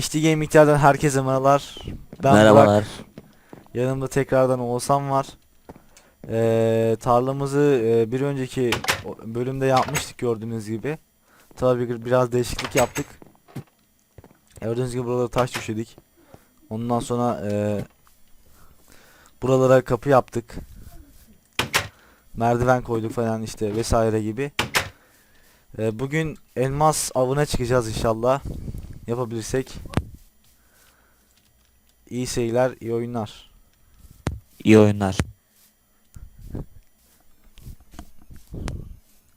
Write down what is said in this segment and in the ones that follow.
HD Gaming'lerden herkese merhabalar. Ben Merhabalar. Burak. Yanımda tekrardan Oğuzhan var. Ee, tarlamızı e, bir önceki bölümde yapmıştık gördüğünüz gibi. Tabii bir- biraz değişiklik yaptık. Gördüğünüz gibi buralara taş düşedik. Ondan sonra e, buralara kapı yaptık. Merdiven koyduk falan işte vesaire gibi. E, bugün elmas avına çıkacağız inşallah. Yapabilirsek. İyi seyirler, iyi oyunlar. İyi oyunlar.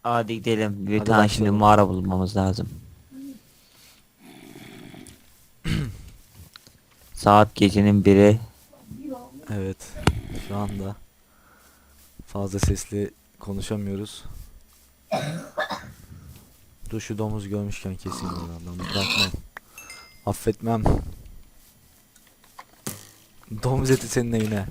Hadi gidelim. Bir Hadi tane şimdi mağara bulmamız lazım. Saat gecenin biri. Evet. Şu anda fazla sesli konuşamıyoruz. Dur şu domuz görmüşken keseyim oradan. Bırakmam. Affetmem. Domuz eti senin neyine?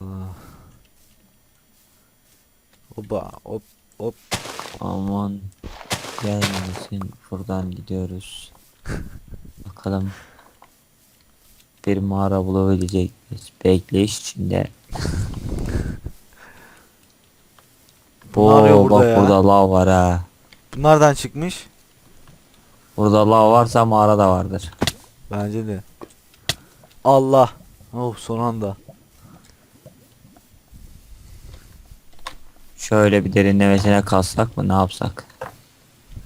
Ah. Oba, hop, hop. Aman gelmesin. Buradan gidiyoruz. Bakalım. Bir mağara bulabilecek miyiz? Bekleyiş içinde. Burada bak ya. burada lav var ha. Bunlardan çıkmış. Burada lav varsa mağara da vardır. Bence de. Allah. Oh son anda. Şöyle bir derinlemesine kalsak mı ne yapsak?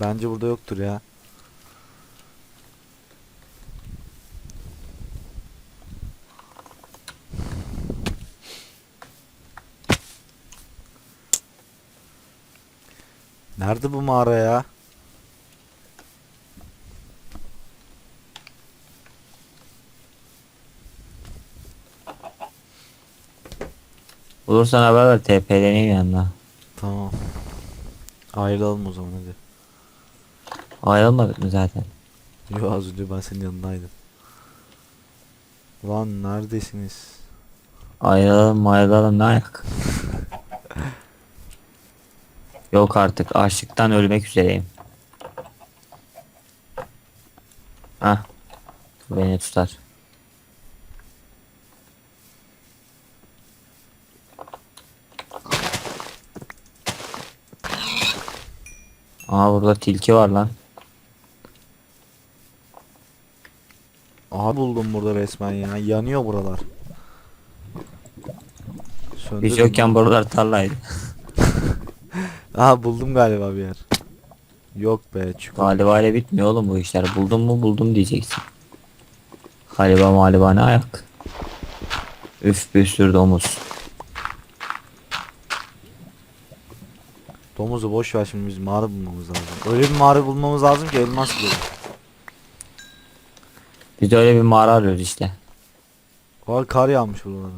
Bence burada yoktur ya. Nerede bu mağara ya? Bulursan haber ver TP'leneyim yanına. Tamam. Ayrılalım o zaman hadi. Ayrılmadık mı zaten? Yo az önce ben senin yanındaydım. Lan neredesiniz? Ayrılalım ayrılalım ne ayak? Yok artık açlıktan ölmek üzereyim. Bu Beni tutar. Aa burada tilki var lan. Aha buldum burada resmen ya. Yanıyor buralar. Biz Söndürdüm. yokken buralar tarlaydı. Aha buldum galiba bir yer. Yok be çukur. Galiba ile bitmiyor oğlum bu işler. Buldum mu buldum diyeceksin. Galiba maliba ne ayak. Üf bir sürü domuz. Domuzu boş ver şimdi biz mağara bulmamız lazım. Öyle bir mağara bulmamız lazım ki elmas bulalım. Biz de öyle bir mağara arıyoruz işte. Var kar yağmış buralara.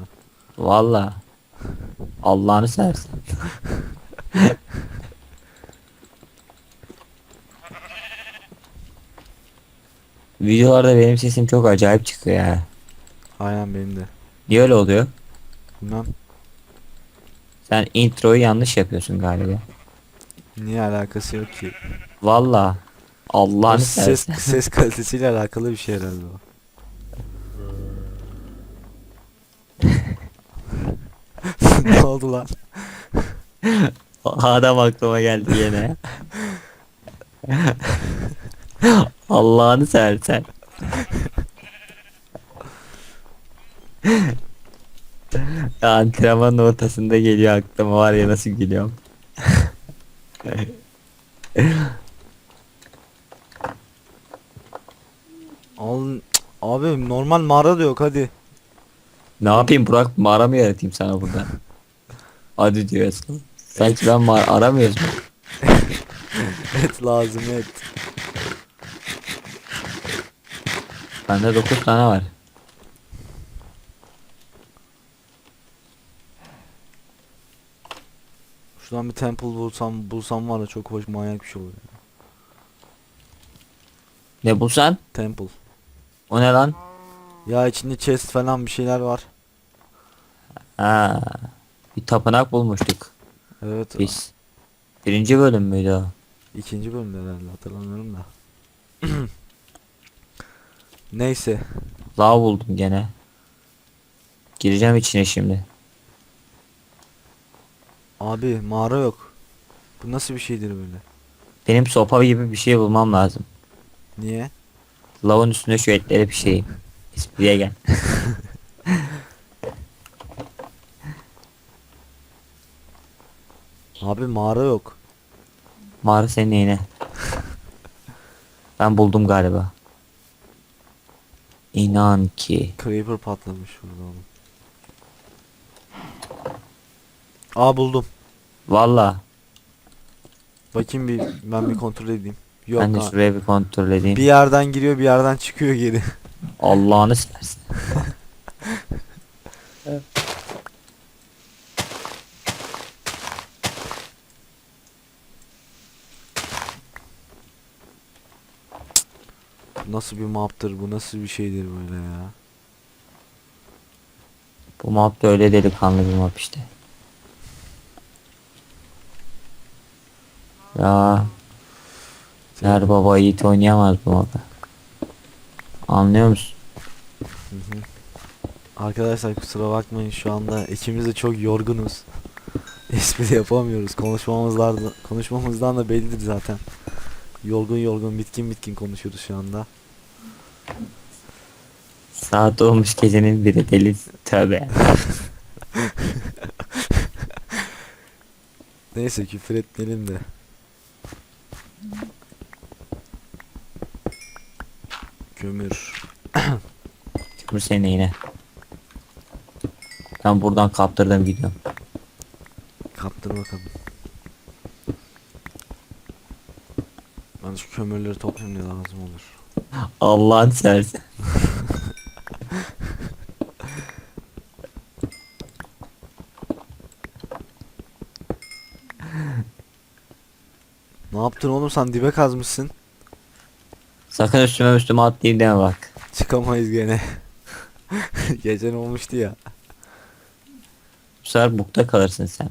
Valla. Allah'ını seversen. Videolarda benim sesim çok acayip çıkıyor ya. Aynen benim de. Niye öyle oluyor? Bilmem Sen introyu yanlış yapıyorsun galiba. niye alakası yok ki. Valla. Allah'ını ses, seversen. ses kalitesiyle alakalı bir şey herhalde o. ne oldu lan? Adam aklıma geldi yine. Allah'ını seversen. Ya Antrenmanın ortasında geliyor aklıma var ya nasıl gülüyorum. Al, abi normal mağara da yok hadi. Ne yapayım Burak mağara mı yaratayım sana burada? Hadi diyorsun. Mağara aramıyoruz? Et lazım et. Bende 9 tane var. Şuradan bir temple bulsam bulsam var ya çok hoş manyak bir şey olur. ya. Ne bulsan? Temple. O ne lan? Ya içinde chest falan bir şeyler var. Ha, bir tapınak bulmuştuk Evet. biz. Birinci bölüm müydü o? ikinci bölümde herhalde hatırlamıyorum da. Neyse. Lav buldum gene. Gireceğim içine şimdi. Abi mağara yok. Bu nasıl bir şeydir böyle? Benim sopa gibi bir şey bulmam lazım. Niye? Lavın üstünde şu etleri pişireyim. Espriye gel. Abi mağara yok. Mağara senin neyine? Ben buldum galiba. İnan ki. Creeper patlamış burada oğlum. Aa buldum. Valla. Bakayım bir ben bir kontrol edeyim. Yok Ben de şuraya bir kontrol edeyim. Bir yerden giriyor bir yerden çıkıyor geri. Allah'ını seversen. Bu nasıl bir maptır bu nasıl bir şeydir böyle ya. Bu map da öyle delikanlı bir map işte. Ya her baba yiğit oynayamaz bu mapı. Anlıyor musun? Arkadaşlar kusura bakmayın şu anda ikimiz de çok yorgunuz. Espri yapamıyoruz. Konuşmamızdan da, konuşmamızdan da bellidir zaten. Yorgun yorgun bitkin bitkin konuşuyoruz şu anda. Saat olmuş gecenin biri deli tövbe. Neyse küfür etmeyelim de. Kömür. Kömür senin yine. Ben buradan kaptırdım gidiyorum. Kaptır bakalım. Ben şu kömürleri toplayayım ne lazım olur. Allah'ın sersen. Ne yaptın oğlum sen dibe kazmışsın. Sakın üstüme üstüme atlayayım deme bak. Çıkamayız gene. Geçen olmuştu ya. Bu sefer bukta kalırsın sen.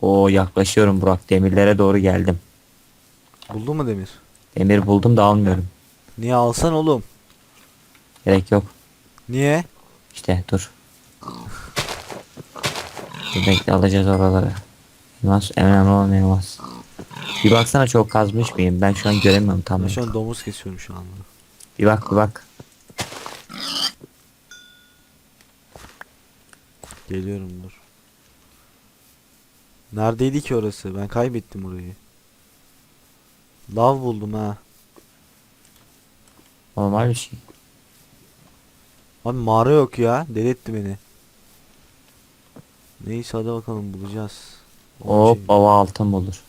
Oo yaklaşıyorum Burak. Demirlere doğru geldim. Buldun mu demir? Demir buldum da almıyorum. Niye alsan oğlum? Gerek yok. Niye? İşte dur. Bekle alacağız oraları. Elmas önemli olan elmas. Bir baksana çok kazmış mıyım? Ben şu an göremiyorum tam. Ben şu an domuz kesiyorum şu anda. Bir bak bir bak. Geliyorum dur. Neredeydi ki orası? Ben kaybettim orayı. Lav buldum ha. Normal bir şey. Abi mağara yok ya. Deli etti beni. Neyse hadi bakalım bulacağız. Hop şey- baba altın bulur.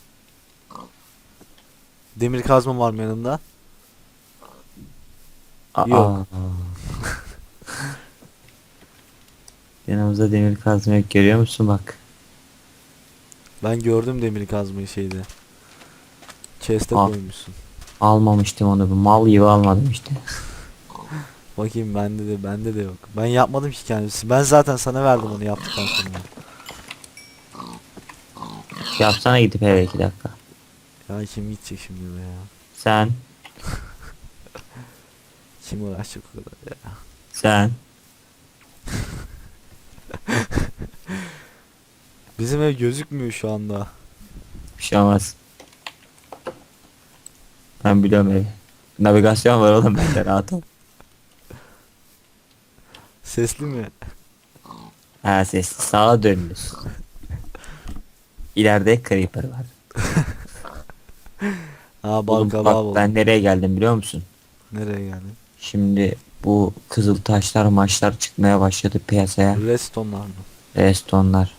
Demir kazma var mı yanında? Aa. Yok. Yanımızda demir kazma yok görüyor musun bak. Ben gördüm demir kazmayı şeyde. Chest'e Al. koymuşsun. Almamıştım onu bir mal gibi almadım işte. Bakayım bende de bende de yok. Ben yapmadım ki kendisi. Ben zaten sana verdim onu yaptıktan sonra. Yapsana gidip eve iki dakika. Ya kim gidecek şimdi be ya? Sen. Kim uğraşacak o kadar ya? Sen. Bizim ev gözükmüyor şu anda. Bir şey olmaz. Ben biliyorum evi. Navigasyon var oğlum bende rahat ol. Sesli mi? Ha ses sağa dönmüş. İleride creeper var. Ha Oğlum bal bak kabağı buldum. ben nereye geldim biliyor musun? Nereye geldin? Şimdi bu kızıl taşlar maçlar çıkmaya başladı piyasaya. Redstone'lar mı? Restonlar.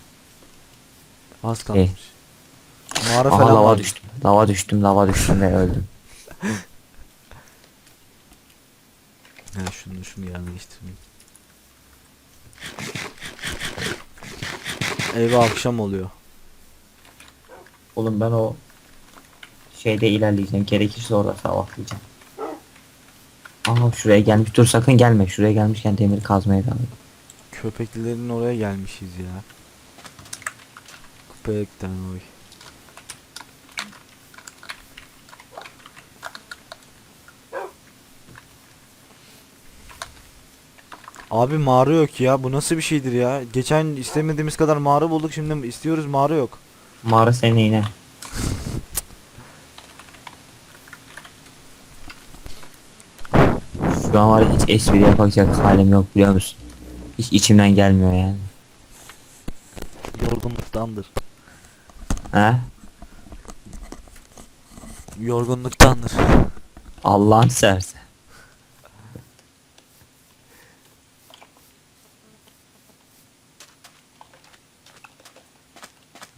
Az kalmış. Mağara Aha falan lava var. düştüm. Lava düştüm lava düştüm ve öldüm. Ha şunu şunu yer değiştireyim. Eyvah akşam oluyor. Oğlum ben o şeyde ilerleyeceğim. Gerekirse orada sabahlayacağım. Aa şuraya gelmiş. Dur sakın gelme. Şuraya gelmişken demir kazmaya devam et. Köpeklilerin oraya gelmişiz ya. Köpekten oy. Abi mağara yok ya. Bu nasıl bir şeydir ya? Geçen istemediğimiz kadar mağara bulduk. Şimdi istiyoruz mağara yok. Mağara senin yine. Şu an var ya hiç espri yapacak halim yok biliyor musun? Hiç içimden gelmiyor yani. Yorgunluktandır. He? Yorgunluktandır. Allah'ın serse.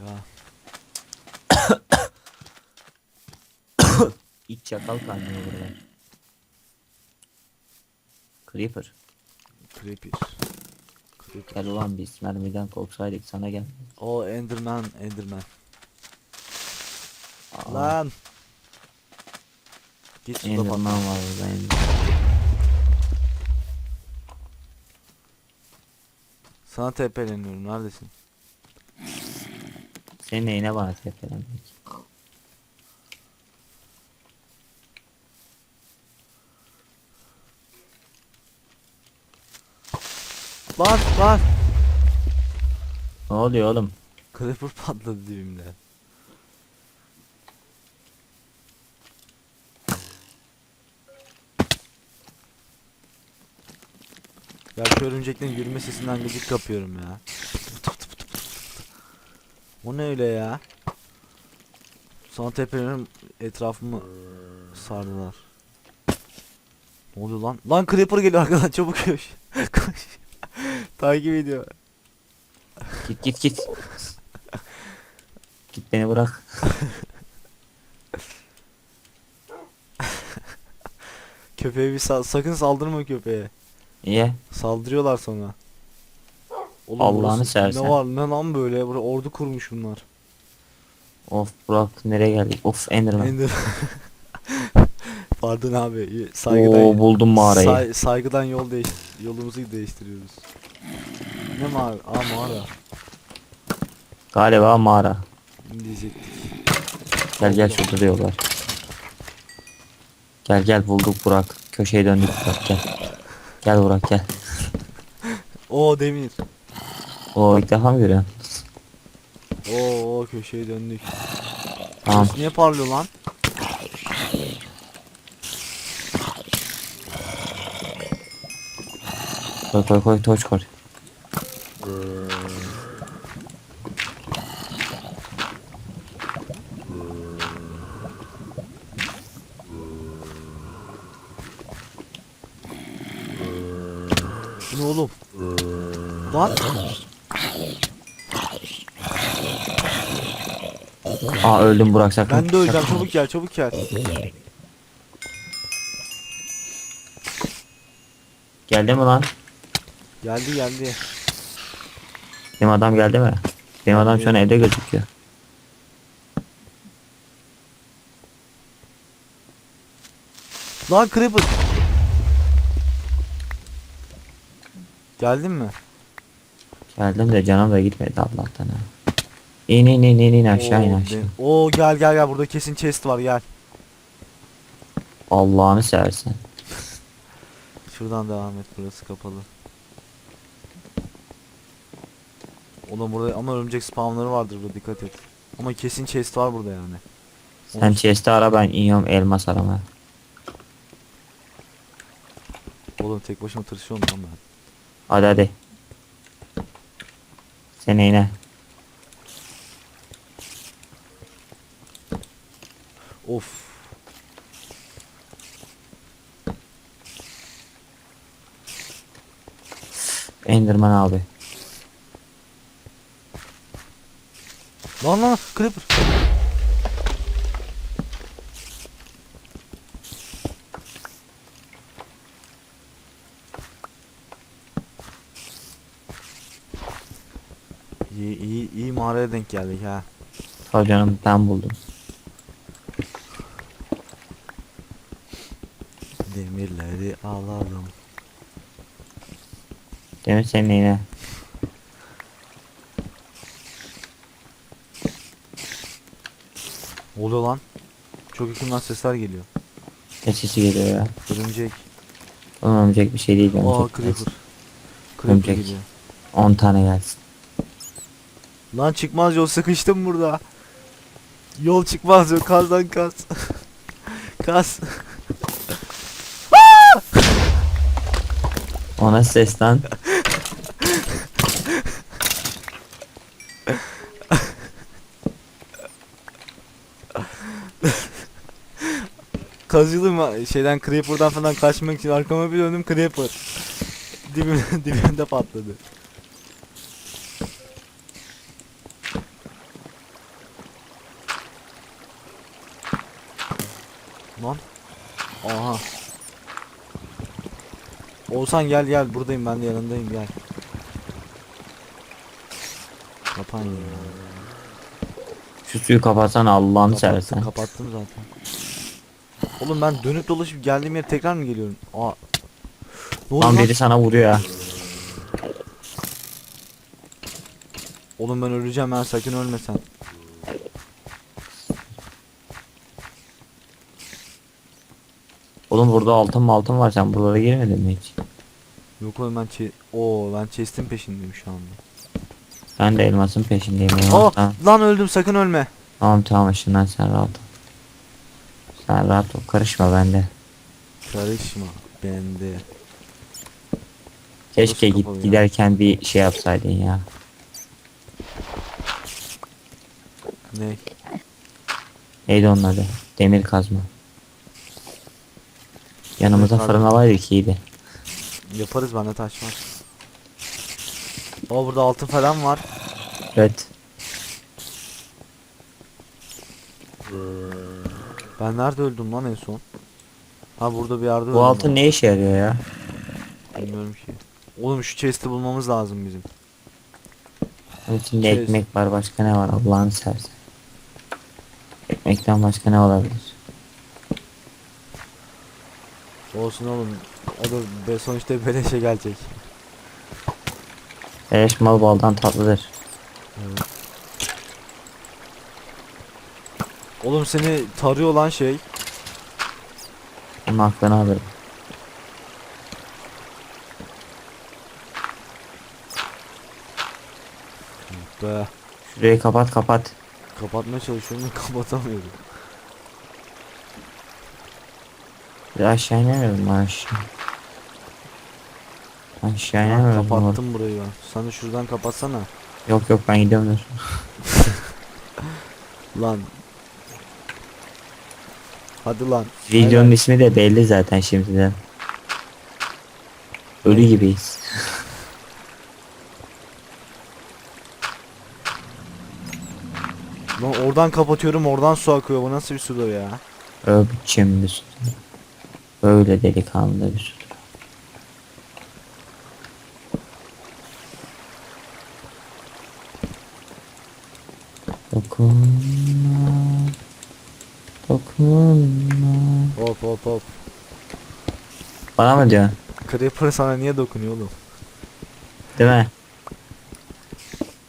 Ya. İç çakal kaynıyor burada. Creeper. Creepy. Creepy. Gel ulan biz mermiden korksaydık sana gel. O Enderman, Enderman. Aa, Lan. Git suda Enderman var burada Ender. Sana tepeleniyorum. Neredesin? Senin neyine bana tepelenmek? Lan lan. Ne oluyor oğlum? Creeper patladı dibimde. Ya şu örümceklerin yürüme sesinden gıcık kapıyorum ya. O ne öyle ya? Sana tepelerim etrafımı sardılar. Ne oluyor lan? Lan Creeper geliyor arkadan çabuk koş. koş. Takip ediyor. Git git git. git beni bırak. Köpeğe bir sal sakın saldırma köpeğe. Niye? Saldırıyorlar sonra. Oğlum Allah'ını burası seversen. Ne var ne lan böyle? Buraya ordu kurmuş bunlar. Of Burak nereye geldik? Of Enderman. Ender. Pardon abi. Saygıdan Oo buldum mağarayı. say- saygıdan yol değiş yolumuzu değiştiriyoruz. Ne mağara? Aa mağara. Galiba mağara. Diyecektik? Gel gel şurada diyorlar. Gel gel bulduk Burak. Köşeye döndük Burak gel. Gel Burak gel. Oo demir. O ilk defa mı görüyorsun? Oo, oo köşeye döndük. Tamam. Niye parlıyor lan? Koy koy koy toç koy. Aa öldüm Burak sakın. ben de öleceğim. Çabuk gel, çabuk gel. Geldi mi lan? Geldi geldi. Benim adam geldi mi? Benim adam şu an evde gözüküyor. Lan Creeper. Geldin mi? Geldim de canım da gitmedi Allah'tan ha. İn in in in in aşağı in aşağı. Oo gel gel gel burada kesin chest var gel. Allah'ını seversen. Şuradan devam et burası kapalı. Oğlum burada ama örümcek spawnları vardır burada dikkat et. Ama kesin chest var burada yani. Sen chest'i ara ben iniyorum elmas aramaya. Oğlum tek başıma tırsıyorum lan ben. Hadi hadi. Sen yine. Of. Enderman abi. Lan lan creeper. İyi iyi iyi mağaraya denk geldik ha. Tabii canım ben buldum. Alalım. Değil mi senin yine? Ne oluyor lan? Çok yakından sesler geliyor. Ne sesi geliyor ya? Örümcek. Olmayacak bir şey değil. Aa Örümcek creeper. gelsin. Creeper Örümcek. geliyor. 10 tane gelsin. Lan çıkmaz yol sıkıştım burada. Yol çıkmaz yol kazdan kaz. kaz. Ona ses lan. Kazıyordum şeyden Creeper'dan falan kaçmak için arkama bir döndüm Creeper. Dibim, dibimde patladı. Lan. Aha. Oğuzhan gel gel buradayım ben de yanındayım gel. Kapan ya. Şu suyu kapatsan Allah'ını Kapattım, seversen. kapattım zaten. Oğlum ben dönüp dolaşıp geldiğim yere tekrar mı geliyorum? Aa. Ne oldu Lan lan? biri sana vuruyor ha. Oğlum ben öleceğim ben sakın ölme sen. Oğlum burada altın mı altın var sen buralara girmedin mi hiç? Yok oğlum ben çe Oo ben chest'in peşindeyim şu anda. Ben de elmasın peşindeyim. Tamam, lan öldüm sakın ölme. tamam tamam ışından sen rahat ol. Sen rahat ol karışma bende. Karışma bende. Keşke git kapalı ya. giderken bir şey yapsaydın ya. Ne? Neydi onun adı? Demir kazma. Yanımıza Demir fırın kazma. alaydık iyiydi. Yaparız bende taş var. Aa burada altın falan var. Evet. Ben nerede öldüm lan en son? Ha burada bir yerde öldüm. Bu altın ben. ne işe yarıyor ya? Bilmiyorum ki. Oğlum şu chest'i bulmamız lazım bizim. Onun içinde Şey- ekmek var başka ne var Allah'ını seversen. Ekmekten başka ne olabilir? Olsun oğlum. O da sonuçta beleşe gelecek. Eş mal baldan tatlıdır. Evet. Oğlum seni tarıyor lan şey. Onun aklını alırım. Be. Şurayı kapat kapat. Kapatmaya çalışıyorum da kapatamıyorum. Bir aşağı ben aşağı. Aşağı Ha, inemiyorum. kapattım burayı ben. Sen de şuradan kapatsana. Yok yok ben gidiyorum dur. Lan. Hadi lan. Videonun Hayır, ismi de belli zaten şimdiden. Ölü Ne? gibiyiz. Lan oradan kapatıyorum oradan su akıyor. Bu nasıl bir sudur ya? Biçim bir sütun. Böyle delikanlı bir sütun. Dokunma. Dokunma. Hop hop hop. Bana mı diyorsun? Creeper sana niye dokunuyor oğlum? Değil mi?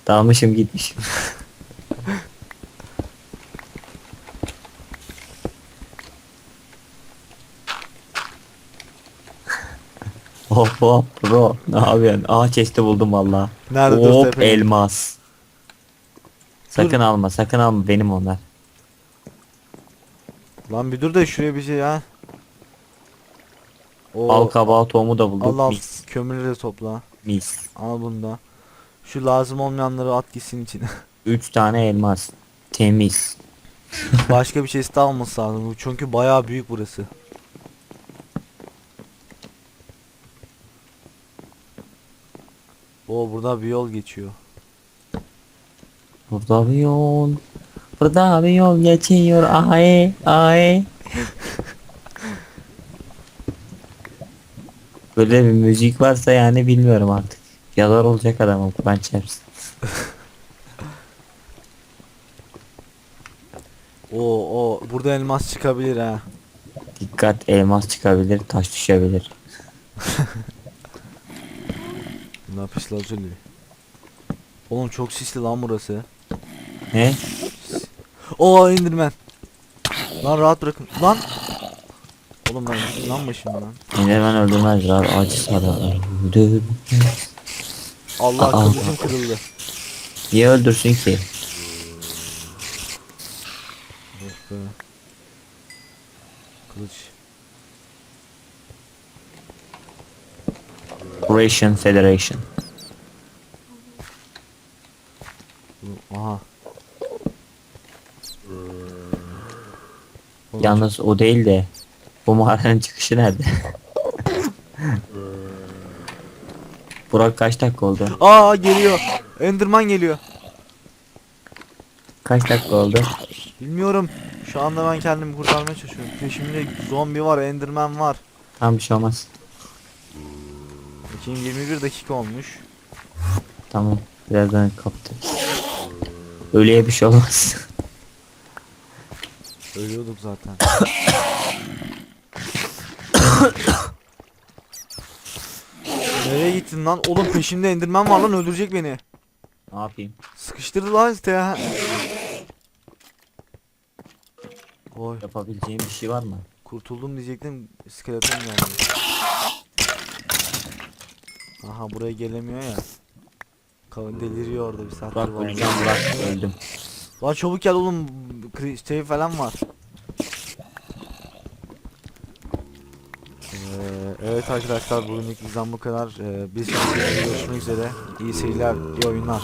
Dalmışım gitmişim. Hop hop bro ne yapıyorsun? Aa chest'i buldum valla. Nerede dur Hop elmas. Sakın alma sakın alma benim onlar. Lan bir dur da şuraya bir şey ya. Oo, Al kabağı tohumu da bulduk. al al Mis. kömürleri de topla. Mis. Al bunu da. Şu lazım olmayanları at gitsin içine. 3 tane elmas. Temiz. Başka bir şey de alması lazım. Çünkü bayağı büyük burası. O burada bir yol geçiyor. Burada bir yol. Burada bir yol geçiyor. Ay ay. Böyle bir müzik varsa yani bilmiyorum artık. Yazar olacak adamım ben çarpsın. O o burada elmas çıkabilir ha. Dikkat elmas çıkabilir taş düşebilir. Lapis lazuli. Oğlum çok sisli lan burası. Ne? Oo indirmen. Lan rahat bırakın. Lan. Oğlum ben lan başım lan. Enderman öldürmez abi acı sarar. Allah Aa. kılıcım kırıldı. Niye öldürsün ki? Be. Kılıç. Russian Federation. Yalnız o değil de bu mağaranın çıkışı nerede? Burak kaç dakika oldu? Aa geliyor. Enderman geliyor. Kaç dakika oldu? Bilmiyorum. Şu anda ben kendimi kurtarmaya çalışıyorum. Peşimde zombi var, enderman var. Tam bir şey olmaz. Bakayım 21 dakika olmuş. Tamam. Birazdan kaptı. Ölüye bir şey olmaz. Ölüyorduk zaten. Nereye gittin lan? Oğlum peşimde enderman var lan öldürecek beni. ne yapayım? Sıkıştırdı lan işte ya. Oy Yapabileceğim bir şey var mı? kurtuldum diyecektim skeleton geldi. Aha buraya gelemiyor ya. Kavun deliriyor orada bir saattir Burak var. öleceğim Burak öldüm. Lan çabuk gel oğlum şey falan var. Ee, evet arkadaşlar bugünlük bizden bu kadar. Ee, bir görüşmek üzere. İyi seyirler, iyi oyunlar.